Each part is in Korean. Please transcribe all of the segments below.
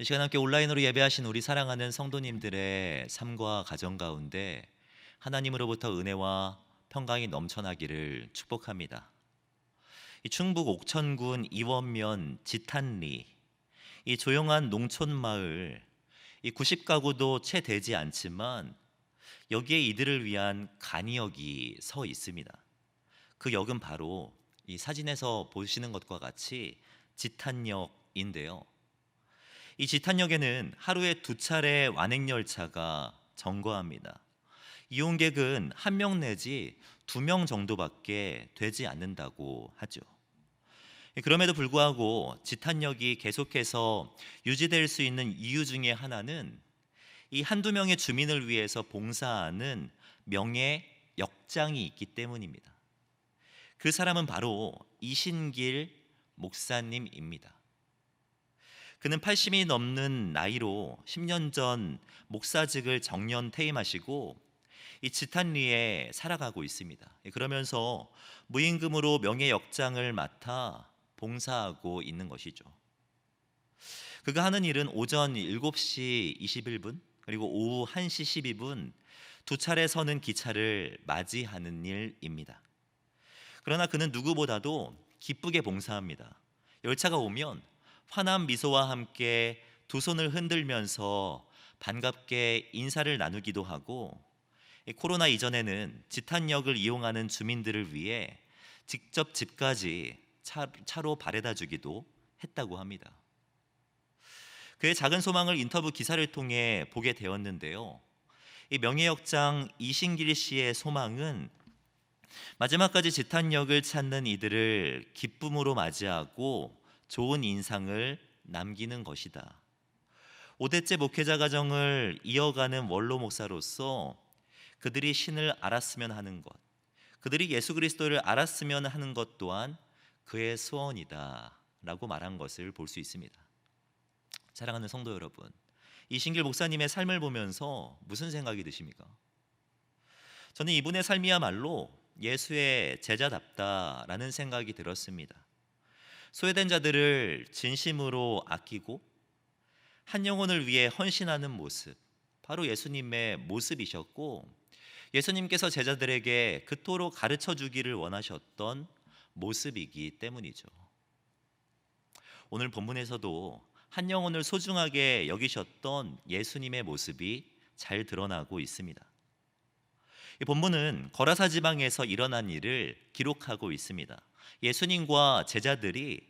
이 시간 함께 온라인으로 예배하신 우리 사랑하는 성도님들의 삶과 가정 가운데 하나님으로부터 은혜와 평강이 넘쳐나기를 축복합니다. 이 충북 옥천군 이원면 지탄리 이 조용한 농촌 마을 이 90가구도 채 되지 않지만 여기에 이들을 위한 간이역이 서 있습니다. 그 역은 바로 이 사진에서 보시는 것과 같이 지탄역인데요. 이 지탄역에는 하루에 두 차례 완행 열차가 정거합니다. 이용객은 한 명 내지 두 명 정도밖에 되지 않는다고 하죠. 그럼에도 불구하고 지탄역이 계속해서 유지될 수 있는 이유 중에 하나는 이 한두 명의 주민을 위해서 봉사하는 명예 역장이 있기 때문입니다. 그 사람은 바로 이신길 목사님입니다. 그는 80이 넘는 나이로 10년 전 목사직을 정년 퇴임하시고 이 지탄리에 살아가고 있습니다. 그러면서 무임금으로 명예 역장을 맡아 봉사하고 있는 것이죠. 그가 하는 일은 오전 7시 21분 그리고 오후 1시 12분 두 차례 서는 기차를 맞이하는 일입니다. 그러나 그는 누구보다도 기쁘게 봉사합니다. 열차가 오면 환한 미소와 함께 두 손을 흔들면서 반갑게 인사를 나누기도 하고 코로나 이전에는 지탄역을 이용하는 주민들을 위해 직접 집까지 차, 차로 바래다 주기도 했다고 합니다. 그의 작은 소망을 인터뷰 기사를 통해 보게 되었는데요. 이 명예역장 이신길 씨의 소망은 마지막까지 지탄역을 찾는 이들을 기쁨으로 맞이하고 좋은 인상을 남기는 것이다. 5대째 목회자 가정을 이어가는 원로 목사로서 그들이 신을 알았으면 하는 것, 그들이 예수 그리스도를 알았으면 하는 것 또한 그의 소원이다라고 말한 것을 볼 수 있습니다. 사랑하는 성도 여러분, 이신길 목사님의 삶을 보면서 무슨 생각이 드십니까? 저는 이분의 삶이야말로 예수의 제자답다라는 생각이 들었습니다. 소외된 자들을 진심으로 아끼고 한 영혼을 위해 헌신하는 모습, 바로 예수님의 모습이셨고 예수님께서 제자들에게 그토록 가르쳐 주기를 원하셨던 모습이기 때문이죠. 오늘 본문에서도 한 영혼을 소중하게 여기셨던 예수님의 모습이 잘 드러나고 있습니다. 이 본문은 거라사 지방에서 일어난 일을 기록하고 있습니다. 예수님과 제자들이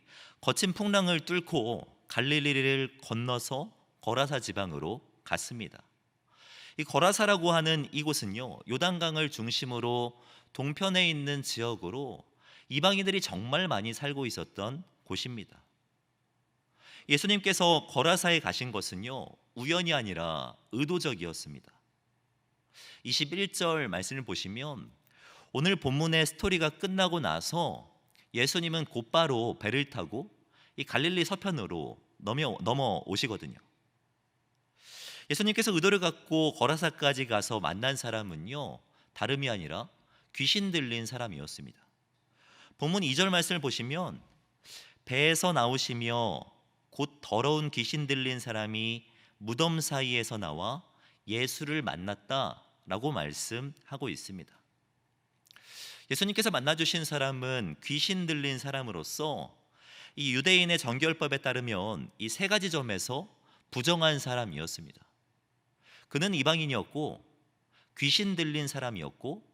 거친 풍랑을 뚫고 갈릴리를 건너서 거라사 지방으로 갔습니다. 이 거라사라고 하는 이곳은요 요단강을 중심으로 동편에 있는 지역으로 이방인들이 정말 많이 살고 있었던 곳입니다. 예수님께서 거라사에 가신 것은요 우연이 아니라 의도적이었습니다. 21절 말씀을 보시면 오늘 본문의 스토리가 끝나고 나서 예수님은 곧바로 배를 타고 이 갈릴리 서편으로 넘어 넘어 오시거든요. 예수님께서 의도를 갖고 거라사까지 가서 만난 사람은요 다름이 아니라 귀신 들린 사람이었습니다. 본문 2절 말씀을 보시면 배에서 나오시며 곧 더러운 귀신 들린 사람이 무덤 사이에서 나와 예수를 만났다라고 말씀하고 있습니다. 예수님께서 만나 주신 사람은 귀신 들린 사람으로서 이 유대인의 정결법에 따르면 이 세 가지 점에서 부정한 사람이었습니다. 그는 이방인이었고 귀신 들린 사람이었고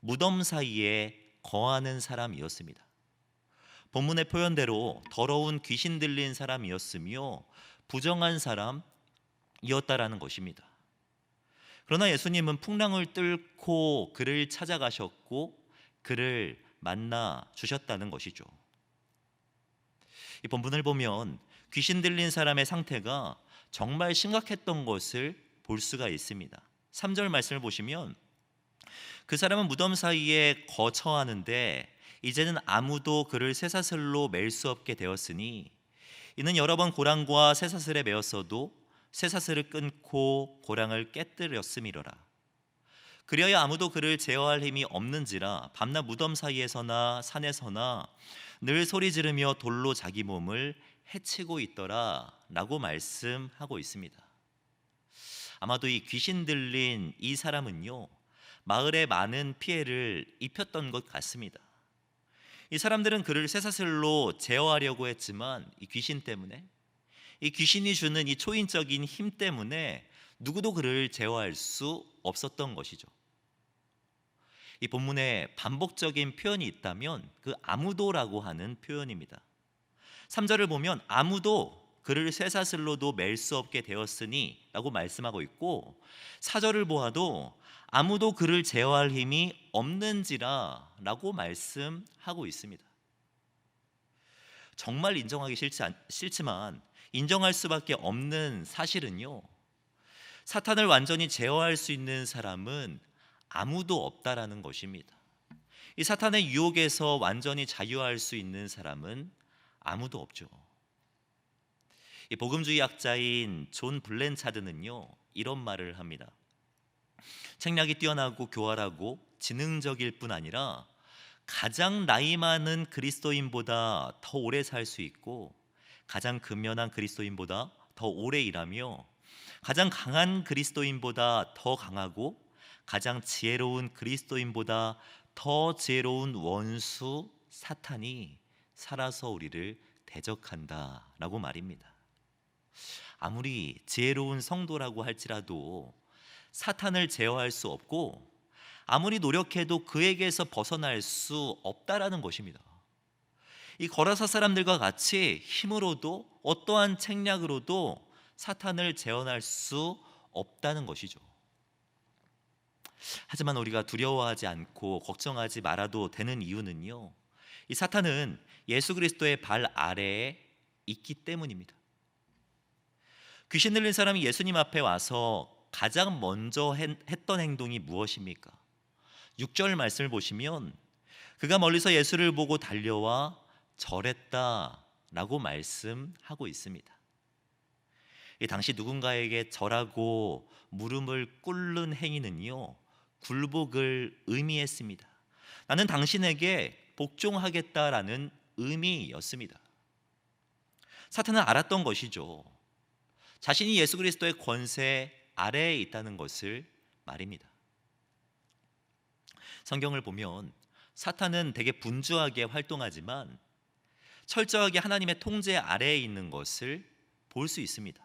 무덤 사이에 거하는 사람이었습니다. 본문의 표현대로 더러운 귀신 들린 사람이었으며 부정한 사람이었다라는 것입니다. 그러나 예수님은 풍랑을 뚫고 그를 찾아가셨고 그를 만나 주셨다는 것이죠. 이 본문을 보면 귀신 들린 사람의 상태가 정말 심각했던 것을 볼 수가 있습니다. 3절 말씀을 보시면 그 사람은 무덤 사이에 거처하는데 이제는 아무도 그를 쇠사슬로 맬 수 없게 되었으니 이는 여러 번 고랑과 쇠사슬에 매었어도 쇠사슬을 끊고 고랑을 깨뜨렸음이로라. 그리하여 아무도 그를 제어할 힘이 없는지라 밤낮 무덤 사이에서나 산에서나 늘 소리 지르며 돌로 자기 몸을 해치고 있더라라고 말씀하고 있습니다. 아마도 이 귀신 들린 이 사람은요. 마을에 많은 피해를 입혔던 것 같습니다. 이 사람들은 그를 쇠사슬로 제어하려고 했지만 이 귀신 때문에 이 귀신이 주는 이 초인적인 힘 때문에 누구도 그를 제어할 수 없었던 것이죠. 이 본문에 반복적인 표현이 있다면 그 아무도라고 하는 표현입니다. 3절을 보면 아무도 그를 쇠사슬로도 맬 수 없게 되었으니라고 말씀하고 있고 4절을 보아도 아무도 그를 제어할 힘이 없는지라라고 말씀하고 있습니다. 정말 인정하기 싫지 않, 싫지만 인정할 수밖에 없는 사실은요. 사탄을 완전히 제어할 수 있는 사람은 아무도 없다라는 것입니다. 이 사탄의 유혹에서 완전히 자유할 수 있는 사람은 아무도 없죠. 이 복음주의 학자인 존 블렌차드는요 이런 말을 합니다. 책략이 뛰어나고 교활하고 지능적일 뿐 아니라 가장 나이 많은 그리스도인보다 더 오래 살 수 있고 가장 근면한 그리스도인보다 더 오래 일하며 가장 강한 그리스도인보다 더 강하고 가장 지혜로운 그리스도인보다 더 지혜로운 원수 사탄이 살아서 우리를 대적한다라고 말입니다. 아무리 지혜로운 성도라고 할지라도 사탄을 제어할 수 없고 아무리 노력해도 그에게서 벗어날 수 없다라는 것입니다. 이 거라사 사람들과 같이 힘으로도 어떠한 책략으로도 사탄을 제어할 수 없다는 것이죠. 하지만 우리가 두려워하지 않고 걱정하지 말아도 되는 이유는요. 이 사탄은 예수 그리스도의 발 아래에 있기 때문입니다. 귀신 들린 사람이 예수님 앞에 와서 가장 먼저 했던 행동이 무엇입니까? 6절 말씀을 보시면 그가 멀리서 예수를 보고 달려와 절했다라고 말씀하고 있습니다. 이 당시 누군가에게 절하고 물음을 꿇는 행위는요 굴복을 의미했습니다. 나는 당신에게 복종하겠다라는 의미였습니다. 사탄은 알았던 것이죠. 자신이 예수 그리스도의 권세 아래에 있다는 것을 말입니다. 성경을 보면 사탄은 되게 분주하게 활동하지만 철저하게 하나님의 통제 아래에 있는 것을 볼 수 있습니다.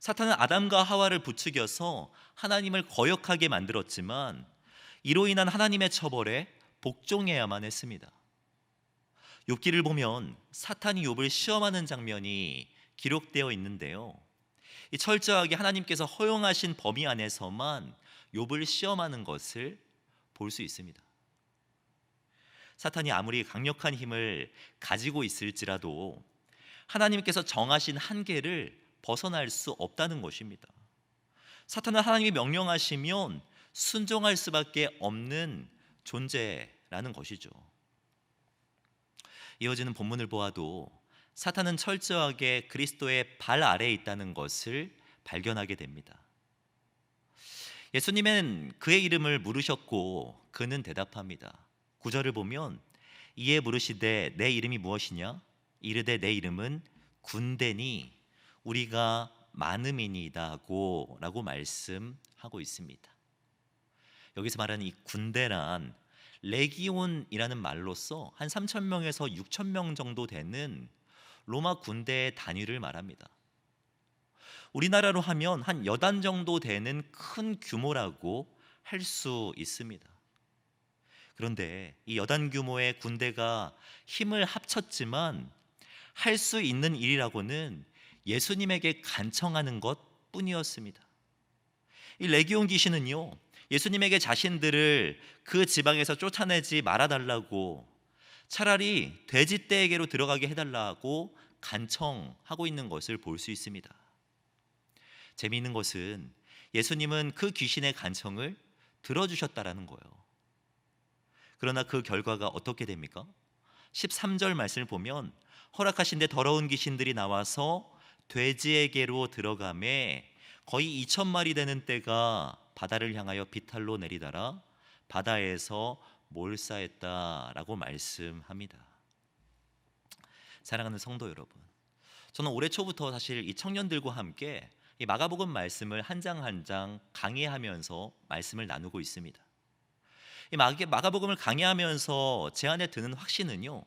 사탄은 아담과 하와를 부추겨서 하나님을 거역하게 만들었지만 이로 인한 하나님의 처벌에 복종해야만 했습니다. 욥기를 보면 사탄이 욥을 시험하는 장면이 기록되어 있는데요. 이 철저하게 하나님께서 허용하신 범위 안에서만 욥을 시험하는 것을 볼 수 있습니다. 사탄이 아무리 강력한 힘을 가지고 있을지라도 하나님께서 정하신 한계를 벗어날 수 없다는 것입니다. 사탄은 하나님이 명령하시면 순종할 수밖에 없는 존재라는 것이죠. 이어지는 본문을 보아도 사탄은 철저하게 그리스도의 발 아래에 있다는 것을 발견하게 됩니다. 예수님은 그의 이름을 물으셨고 그는 대답합니다. 구절을 보면 이에 물으시되 내 이름이 무엇이냐? 이르되 내 이름은 군대니 우리가 많음이니다고 라고 말씀하고 있습니다. 여기서 말하는 이 군대란 레기온이라는 말로써 한 3천 명에서 6천 명 정도 되는 로마 군대의 단위를 말합니다. 우리나라로 하면 한 여단 정도 되는 큰 규모라고 할 수 있습니다. 그런데 이 여단 규모의 군대가 힘을 합쳤지만 할 수 있는 일이라고는 예수님에게 간청하는 것 뿐이었습니다. 이 레기온 귀신은요, 예수님에게 자신들을 그 지방에서 쫓아내지 말아달라고 차라리 돼지떼에게로 들어가게 해달라고 간청하고 있는 것을 볼 수 있습니다. 재미있는 것은 예수님은 그 귀신의 간청을 들어주셨다라는 거예요. 그러나 그 결과가 어떻게 됩니까? 13절 말씀을 보면 허락하신 데 더러운 귀신들이 나와서 돼지에게로 들어가매 거의 2천 마리 되는 떼가 바다를 향하여 비탈로 내리다라 바다에서 몰사했다라고 말씀합니다. 사랑하는 성도 여러분, 저는 올해 초부터 사실 이 청년들과 함께 이 마가복음 말씀을 한 장 한 장 강의하면서 말씀을 나누고 있습니다. 이 마가- 마가복음을 강의하면서 제 안에 드는 확신은요.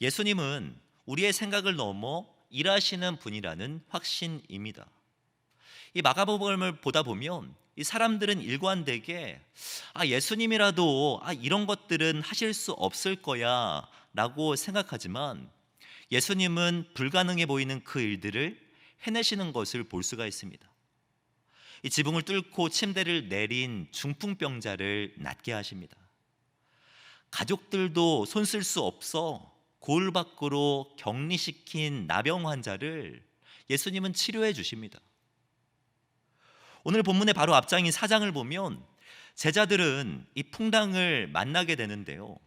예수님은 우리의 생각을 넘어 일하시는 분이라는 확신입니다. 이 마가복음을 보다 보면 이 사람들은 일관되게 아 예수님이라도 아 이런 것들은 하실 수 없을 거야라고 생각하지만 예수님은 불가능해 보이는 그 일들을 해내시는 것을 볼 수가 있습니다. 이 지붕을 뚫고 침대를 내린 중풍병자를 낫게 하십니다. 가족들도 손 쓸 수 없어 고을 밖으로 격리시킨 나병 환자를 예수님은 치료해 주십니다. 오늘 본문의 바로 앞장인 사장을 보면 제자들은 이 풍랑을 만나게 되는데요.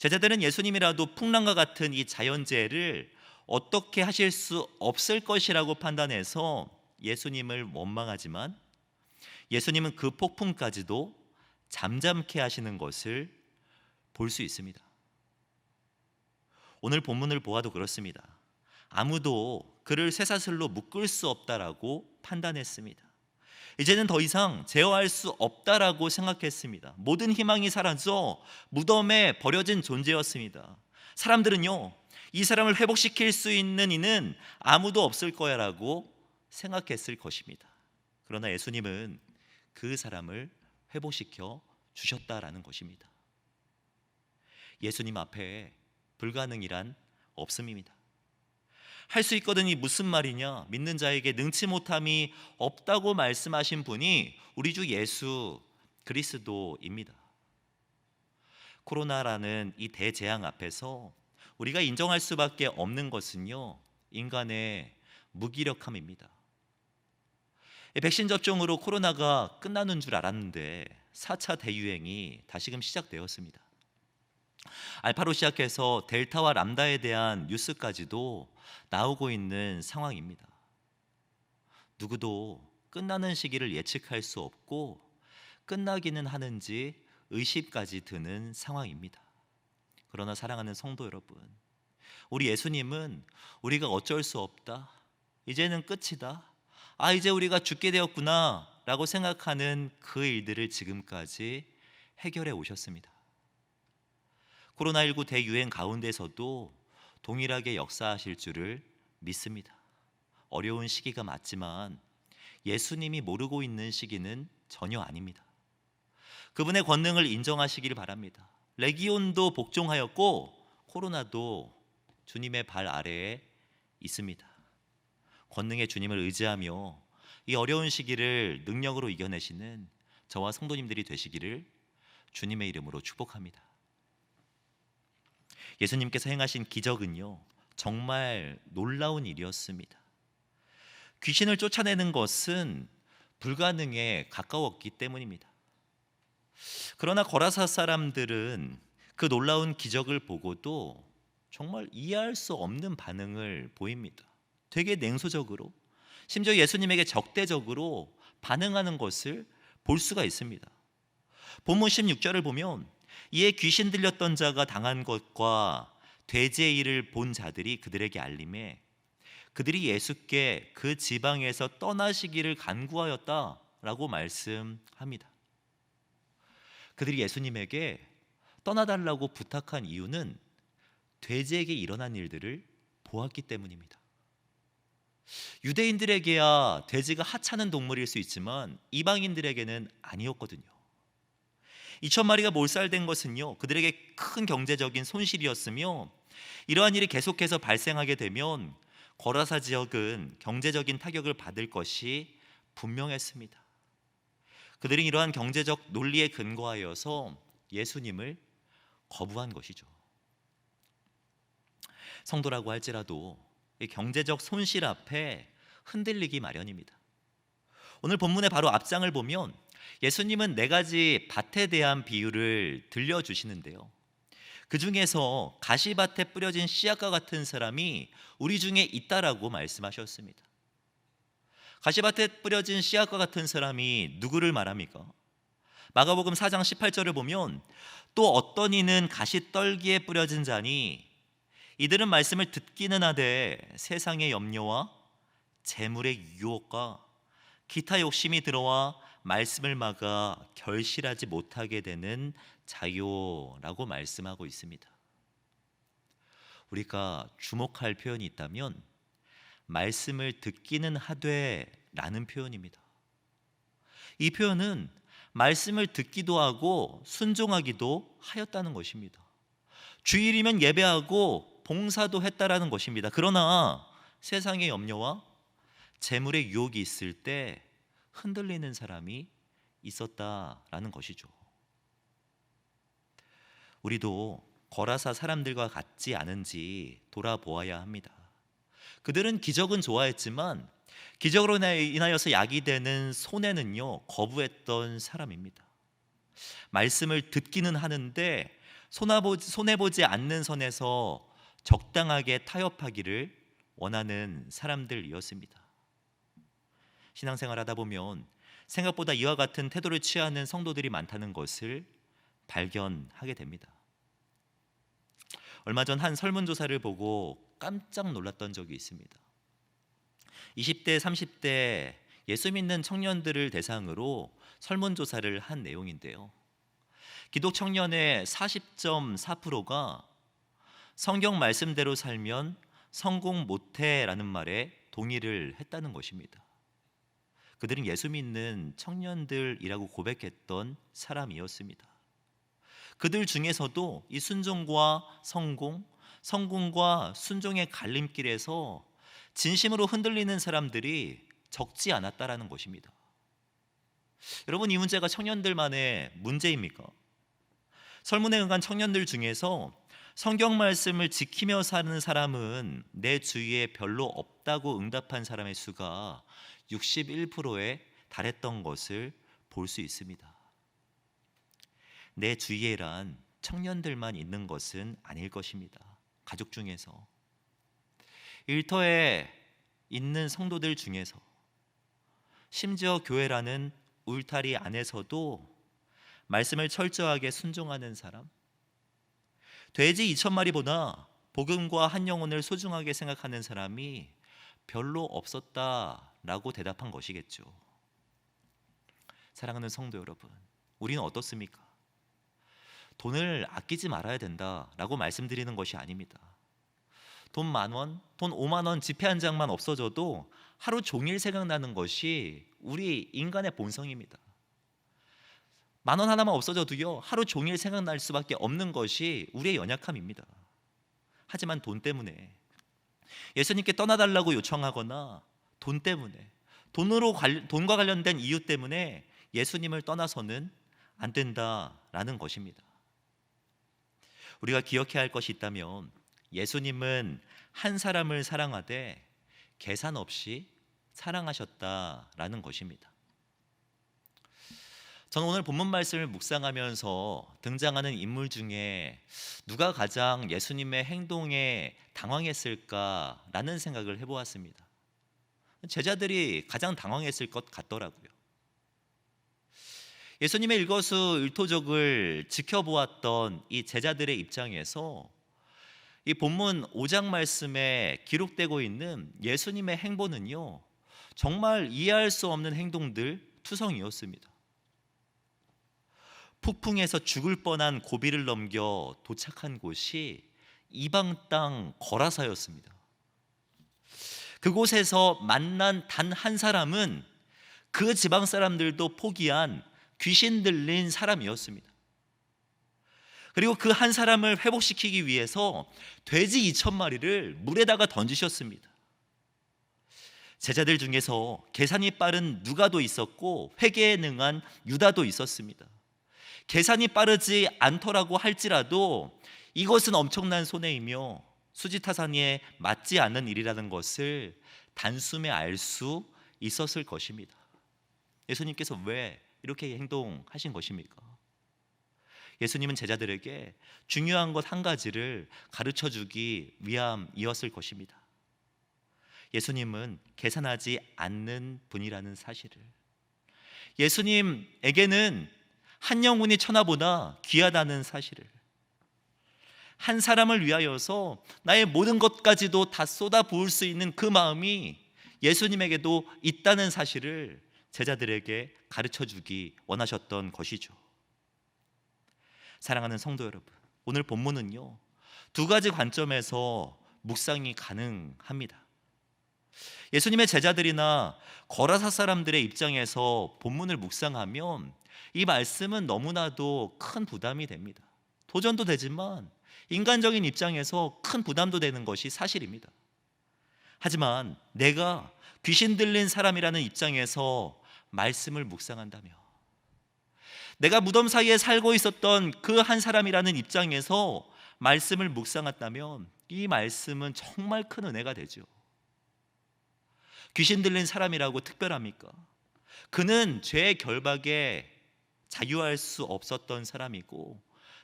제자들은 예수님이라도 풍랑과 같은 이 자연재해를 어떻게 하실 수 없을 것이라고 판단해서 예수님을 원망하지만 예수님은 그 폭풍까지도 잠잠케 하시는 것을 볼 수 있습니다. 오늘 본문을 보아도 그렇습니다. 아무도 그를 쇠사슬로 묶을 수 없다라고 판단했습니다. 이제는 더 이상 제어할 수 없다라고 생각했습니다. 모든 희망이 사라져 무덤에 버려진 존재였습니다. 사람들은요, 이 사람을 회복시킬 수 있는 이는 아무도 없을 거야라고 생각했을 것입니다. 그러나 예수님은 그 사람을 회복시켜 주셨다라는 것입니다. 예수님 앞에 불가능이란 없음입니다. 할 수 있거든이 무슨 말이냐? 믿는 자에게 능치 못함이 없다고 말씀하신 분이 우리 주 예수 그리스도입니다. 코로나라는 이 대재앙 앞에서 우리가 인정할 수밖에 없는 것은요. 인간의 무기력함입니다. 백신 접종으로 코로나가 끝나는 줄 알았는데 4차 대유행이 다시금 시작되었습니다. 알파로 시작해서 델타와 람다에 대한 뉴스까지도 나오고 있는 상황입니다. 누구도 끝나는 시기를 예측할 수 없고 끝나기는 하는지 의심까지 드는 상황입니다. 그러나 사랑하는 성도 여러분, 우리 예수님은 우리가 어쩔 수 없다. 이제는 끝이다. 아, 이제 우리가 죽게 되었구나. 라고 생각하는 그 일들을 지금까지 해결해 오셨습니다. 코로나19 대유행 가운데서도 동일하게 역사하실 줄을 믿습니다. 어려운 시기가 맞지만 예수님이 모르고 있는 시기는 전혀 아닙니다. 그분의 권능을 인정하시기를 바랍니다. 레기온도 복종하였고 코로나도 주님의 발 아래에 있습니다. 권능의 주님을 의지하며 이 어려운 시기를 능력으로 이겨내시는 저와 성도님들이 되시기를 주님의 이름으로 축복합니다. 예수님께서 행하신 기적은요, 정말 놀라운 일이었습니다. 귀신을 쫓아내는 것은 불가능에 가까웠기 때문입니다. 그러나 거라사 사람들은 그 놀라운 기적을 보고도 정말 이해할 수 없는 반응을 보입니다. 되게 냉소적으로 심지어 예수님에게 적대적으로 반응하는 것을 볼 수가 있습니다. 본문 16절을 보면 이에 귀신 들렸던 자가 당한 것과 돼지의 일을 본 자들이 그들에게 알림해 그들이 예수께 그 지방에서 떠나시기를 간구하였다라고 말씀합니다. 그들이 예수님에게 떠나달라고 부탁한 이유는 돼지에게 일어난 일들을 보았기 때문입니다. 유대인들에게야 돼지가 하찮은 동물일 수 있지만 이방인들에게는 아니었거든요. 2천 마리가 몰살된 것은요 그들에게 큰 경제적인 손실이었으며 이러한 일이 계속해서 발생하게 되면 거라사 지역은 경제적인 타격을 받을 것이 분명했습니다. 그들이 이러한 경제적 논리에 근거하여서 예수님을 거부한 것이죠. 성도라고 할지라도 경제적 손실 앞에 흔들리기 마련입니다. 오늘 본문의 바로 앞장을 보면 예수님은 네 가지 밭에 대한 비유를 들려주시는데요. 그 중에서 가시밭에 뿌려진 씨앗과 같은 사람이 우리 중에 있다라고 말씀하셨습니다. 가시밭에 뿌려진 씨앗과 같은 사람이 누구를 말합니까? 마가복음 4장 18절을 보면 또 어떤 이는 가시떨기에 뿌려진 자니 이들은 말씀을 듣기는 하되 세상의 염려와 재물의 유혹과 기타 욕심이 들어와 말씀을 막아 결실하지 못하게 되는 자요라고 말씀하고 있습니다. 우리가 주목할 표현이 있다면 말씀을 듣기는 하되라는 표현입니다. 이 표현은 말씀을 듣기도 하고 순종하기도 하였다는 것입니다. 주일이면 예배하고 봉사도 했다라는 것입니다. 그러나 세상의 염려와 재물의 유혹이 있을 때 흔들리는 사람이 있었다라는 것이죠. 우리도 거라사 사람들과 같지 않은지 돌아보아야 합니다. 그들은 기적은 좋아했지만 기적으로 인하여서 약이 되는 손해는요 거부했던 사람입니다. 말씀을 듣기는 하는데 손해 보지, 손해보지 않는 선에서 적당하게 타협하기를 원하는 사람들이었습니다. 신앙생활하다 보면 생각보다 이와 같은 태도를 취하는 성도들이 많다는 것을 발견하게 됩니다. 얼마 전 한 설문조사를 보고 깜짝 놀랐던 적이 있습니다. 20대, 30대 예수 믿는 청년들을 대상으로 설문조사를 한 내용인데요. 기독 청년의 40.4%가 성경 말씀대로 살면 성공 못해라는 말에 동의를 했다는 것입니다. 그들은 예수 믿는 청년들이라고 고백했던 사람이었습니다. 그들 중에서도 이 순종과 성공, 성공과 순종의 갈림길에서 진심으로 흔들리는 사람들이 적지 않았다라는 것입니다. 여러분 이 문제가 청년들만의 문제입니까? 설문에 응한 청년들 중에서 성경 말씀을 지키며 사는 사람은 내 주위에 별로 없다고 응답한 사람의 수가 61%에 달했던 것을 볼 수 있습니다. 내 주위에란 청년들만 있는 것은 아닐 것입니다. 가족 중에서 일터에 있는 성도들 중에서 심지어 교회라는 울타리 안에서도 말씀을 철저하게 순종하는 사람 돼지 2천 마리보다 복음과 한 영혼을 소중하게 생각하는 사람이 별로 없었다 라고 대답한 것이겠죠. 사랑하는 성도 여러분, 우리는 어떻습니까? 돈을 아끼지 말아야 된다라고 말씀드리는 것이 아닙니다. 돈 만 원, 돈 5만 원 지폐 한 장만 없어져도 하루 종일 생각나는 것이 우리 인간의 본성입니다. 만 원 하나만 없어져도요 하루 종일 생각날 수밖에 없는 것이 우리의 연약함입니다. 하지만 돈 때문에 예수님께 떠나달라고 요청하거나 돈 때문에 돈으로 관, 돈과 관련된 이유 때문에 예수님을 떠나서는 안 된다라는 것입니다. 우리가 기억해야 할 것이 있다면 예수님은 한 사람을 사랑하되 계산 없이 사랑하셨다라는 것입니다. 저는 오늘 본문 말씀을 묵상하면서 등장하는 인물 중에 누가 가장 예수님의 행동에 당황했을까라는 생각을 해보았습니다. 제자들이 가장 당황했을 것 같더라고요. 예수님의 일거수일투족을 지켜보았던 이 제자들의 입장에서 이 본문 5장 말씀에 기록되고 있는 예수님의 행보는요 정말 이해할 수 없는 행동들 투성이었습니다. 폭풍에서 죽을 뻔한 고비를 넘겨 도착한 곳이 이방 땅 거라사였습니다. 그곳에서 만난 단 한 사람은 그 지방 사람들도 포기한 귀신 들린 사람이었습니다. 그리고 그 한 사람을 회복시키기 위해서 돼지 2천 마리를 물에다가 던지셨습니다. 제자들 중에서 계산이 빠른 누가도 있었고 회개에 능한 유다도 있었습니다. 계산이 빠르지 않더라고 할지라도 이것은 엄청난 손해이며 수지타산에 맞지 않는 일이라는 것을 단숨에 알 수 있었을 것입니다. 예수님께서 왜 이렇게 행동하신 것입니까? 예수님은 제자들에게 중요한 것 한 가지를 가르쳐 주기 위함이었을 것입니다. 예수님은 계산하지 않는 분이라는 사실을 예수님에게는 한 영혼이 천하보다 귀하다는 사실을 한 사람을 위하여서 나의 모든 것까지도 다 쏟아 부을 수 있는 그 마음이 예수님에게도 있다는 사실을 제자들에게 가르쳐 주기 원하셨던 것이죠. 사랑하는 성도 여러분, 오늘 본문은요. 두 가지 관점에서 묵상이 가능합니다. 예수님의 제자들이나 거라사 사람들의 입장에서 본문을 묵상하면 이 말씀은 너무나도 큰 부담이 됩니다. 도전도 되지만 인간적인 입장에서 큰 부담도 되는 것이 사실입니다. 하지만 내가 귀신 들린 사람이라는 입장에서 말씀을 묵상한다며 내가 무덤 사이에 살고 있었던 그 한 사람이라는 입장에서 말씀을 묵상한다면 이 말씀은 정말 큰 은혜가 되죠. 귀신 들린 사람이라고 특별합니까? 그는 죄의 결박에 자유할 수 없었던 사람이고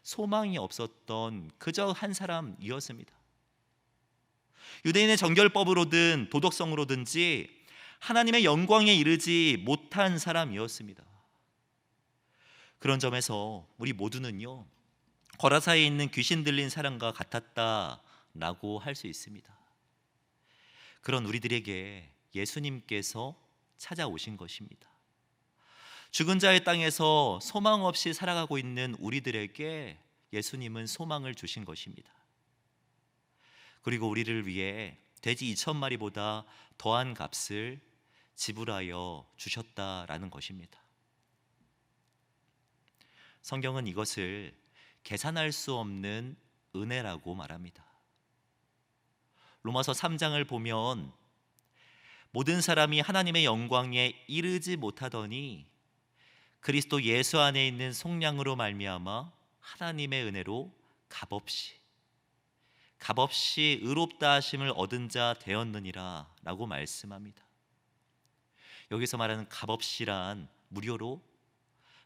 소망이 없었던 그저 한 사람이었습니다. 유대인의 정결법으로든 도덕성으로든지 하나님의 영광에 이르지 못한 사람이었습니다. 그런 점에서 우리 모두는요 거라사에 있는 귀신 들린 사람과 같았다라고 할 수 있습니다. 그런 우리들에게 예수님께서 찾아오신 것입니다. 죽은 자의 땅에서 소망 없이 살아가고 있는 우리들에게 예수님은 소망을 주신 것입니다. 그리고 우리를 위해 돼지 2천 마리보다 더한 값을 지불하여 주셨다라는 것입니다. 성경은 이것을 계산할 수 없는 은혜라고 말합니다. 로마서 3장을 보면 모든 사람이 하나님의 영광에 이르지 못하더니 그리스도 예수 안에 있는 속량으로 말미암아 하나님의 은혜로 값없이 값없이 의롭다 하심을 얻은 자 되었느니라라고 말씀합니다. 여기서 말하는 값없이란 무료로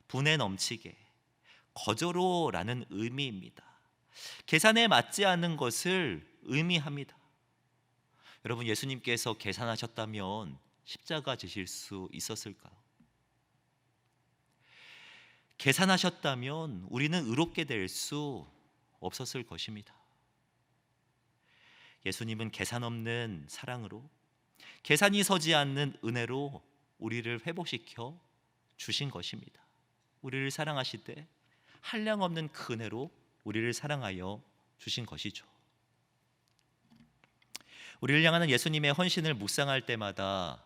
분에 넘치게 거저로라는 의미입니다. 계산에 맞지 않는 것을 의미합니다. 여러분 예수님께서 계산하셨다면 십자가 지실 수 있었을까요? 계산하셨다면 우리는 의롭게 될 수 없었을 것입니다. 예수님은 계산 없는 사랑으로 계산이 서지 않는 은혜로 우리를 회복시켜 주신 것입니다. 우리를 사랑하실 때 한량 없는 그 은혜로 우리를 사랑하여 주신 것이죠. 우리를 향하는 예수님의 헌신을 묵상할 때마다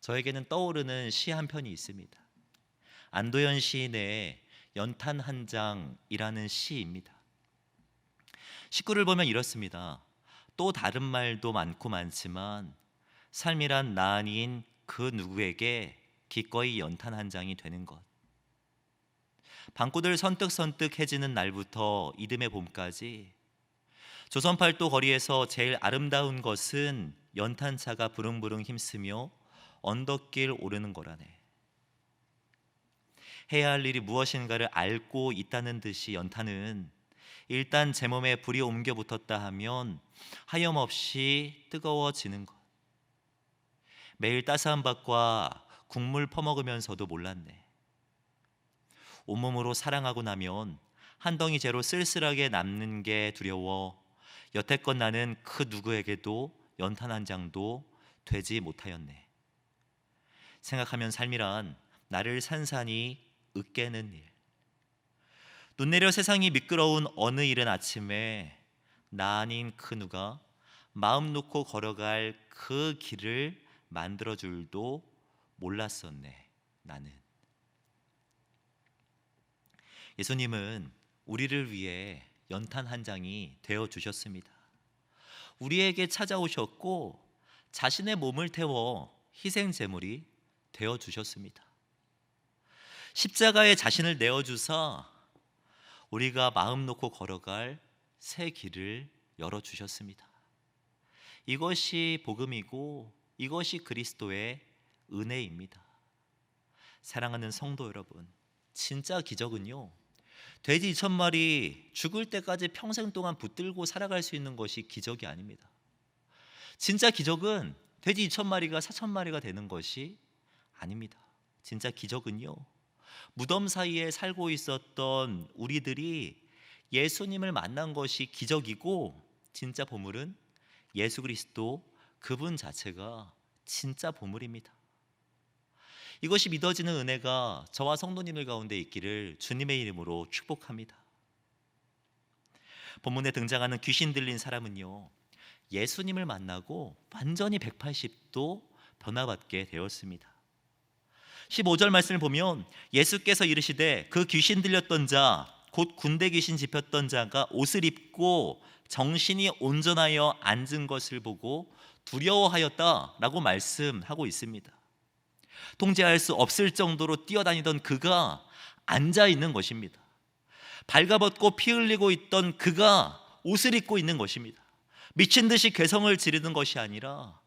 저에게는 떠오르는 시 한 편이 있습니다. 안도현 시인의 연탄 한 장이라는 시입니다. 식구를 보면 이렇습니다. 또 다른 말도 많고 많지만 삶이란 나 아닌 그 누구에게 기꺼이 연탄 한 장이 되는 것. 방구들 선뜩선뜩 해지는 날부터 이듬해 봄까지 조선 팔도 거리에서 제일 아름다운 것은 연탄차가 부릉부릉 힘쓰며 언덕길 오르는 거라네. 해야 할 일이 무엇인가를 알고 있다는 듯이 연탄은 일단 제 몸에 불이 옮겨 붙었다 하면 하염없이 뜨거워지는 것. 매일 따스한 밥과 국물 퍼먹으면서도 몰랐네. 온몸으로 사랑하고 나면 한 덩이 재로 쓸쓸하게 남는 게 두려워 여태껏 나는 그 누구에게도 연탄 한 장도 되지 못하였네. 생각하면 삶이란 나를 산산이 으깨는 일. 눈 내려 세상이 미끄러운 어느 이른 아침에 나 아닌 그 누가 마음 놓고 걸어갈 그 길을 만들어 줄도 몰랐었네. 나는. 예수님은 우리를 위해 연탄 한 장이 되어 주셨습니다. 우리에게 찾아오셨고 자신의 몸을 태워 희생 제물이 되어 주셨습니다. 십자가에 자신을 내어 주사 우리가 마음 놓고 걸어갈 새 길을 열어 주셨습니다. 이것이 복음이고 이것이 그리스도의 은혜입니다. 사랑하는 성도 여러분, 진짜 기적은요. 돼지 2천 마리 죽을 때까지 평생 동안 붙들고 살아갈 수 있는 것이 기적이 아닙니다. 진짜 기적은 돼지 2천 마리가 4천 마리가 되는 것이 아닙니다. 진짜 기적은요. 무덤 사이에 살고 있었던 우리들이 예수님을 만난 것이 기적이고 진짜 보물은 예수 그리스도 그분 자체가 진짜 보물입니다. 이것이 믿어지는 은혜가 저와 성도님들 가운데 있기를 주님의 이름으로 축복합니다. 본문에 등장하는 귀신 들린 사람은요. 예수님을 만나고 완전히 180도 변화받게 되었습니다. 15절 말씀을 보면 예수께서 이르시되 그 귀신 들렸던 자 곧 군대 귀신 집혔던 자가 옷을 입고 정신이 온전하여 앉은 것을 보고 두려워하였다라고 말씀하고 있습니다. 통제할 수 없을 정도로 뛰어다니던 그가 앉아 있는 것입니다. 발가벗고 피 흘리고 있던 그가 옷을 입고 있는 것입니다. 미친 듯이 괴성을 지르는 것이 아니라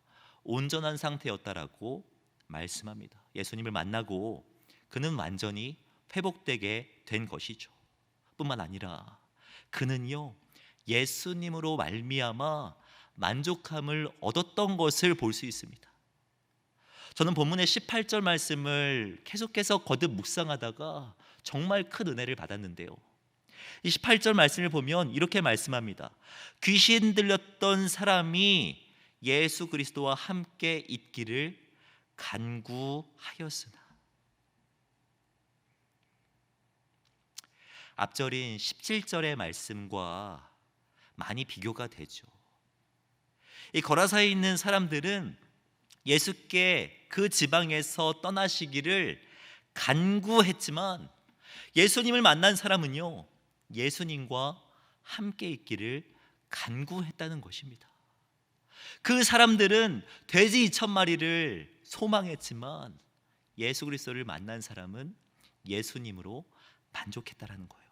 온전한 상태였다라고 말씀합니다. 예수님을 만나고 그는 완전히 회복되게 된 것이죠. 뿐만 아니라 그는요 예수님으로 말미암아 만족함을 얻었던 것을 볼 수 있습니다. 저는 본문의 18절 말씀을 계속해서 거듭 묵상하다가 정말 큰 은혜를 받았는데요. 이 18절 말씀을 보면 이렇게 말씀합니다. 귀신 들렸던 사람이 예수 그리스도와 함께 있기를 간구하였으나 앞절인 17절의 말씀과 많이 비교가 되죠. 이 거라사에 있는 사람들은 예수께 그 지방에서 떠나시기를 간구했지만 예수님을 만난 사람은요. 예수님과 함께 있기를 간구했다는 것입니다. 그 사람들은 돼지 2천 마리를 소망했지만 예수 그리스도를 만난 사람은 예수님으로 만족했다라는 거예요.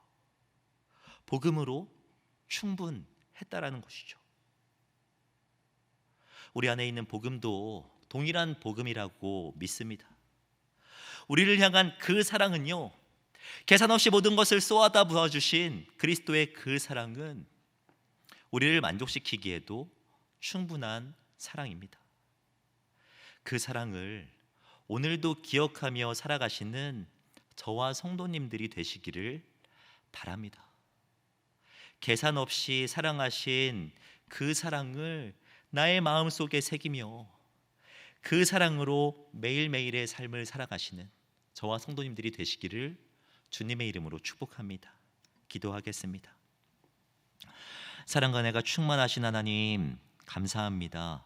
복음으로 충분했다라는 것이죠. 우리 안에 있는 복음도 동일한 복음이라고 믿습니다. 우리를 향한 그 사랑은요. 계산 없이 모든 것을 쏘아다 부어 주신 그리스도의 그 사랑은 우리를 만족시키기에도 충분한 사랑입니다. 그 사랑을 오늘도 기억하며 살아가시는 저와 성도님들이 되시기를 바랍니다. 계산 없이 사랑하신 그 사랑을 나의 마음 속에 새기며 그 사랑으로 매일매일의 삶을 살아가시는 저와 성도님들이 되시기를 주님의 이름으로 축복합니다. 기도하겠습니다. 사랑과 내가 충만하신 하나님 감사합니다.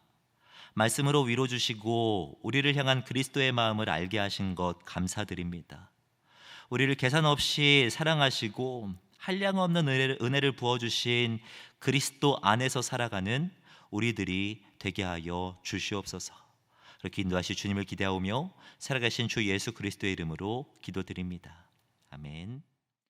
말씀으로 위로 주시고 우리를 향한 그리스도의 마음을 알게 하신 것 감사드립니다. 우리를 계산 없이 사랑하시고 한량 없는 은혜를, 은혜를 부어 주신 그리스도 안에서 살아가는 우리들이 되게 하여 주시옵소서. 그렇게 인도하시 주님을 기대하오며 살아가신 주 예수 그리스도의 이름으로 기도드립니다. 아멘.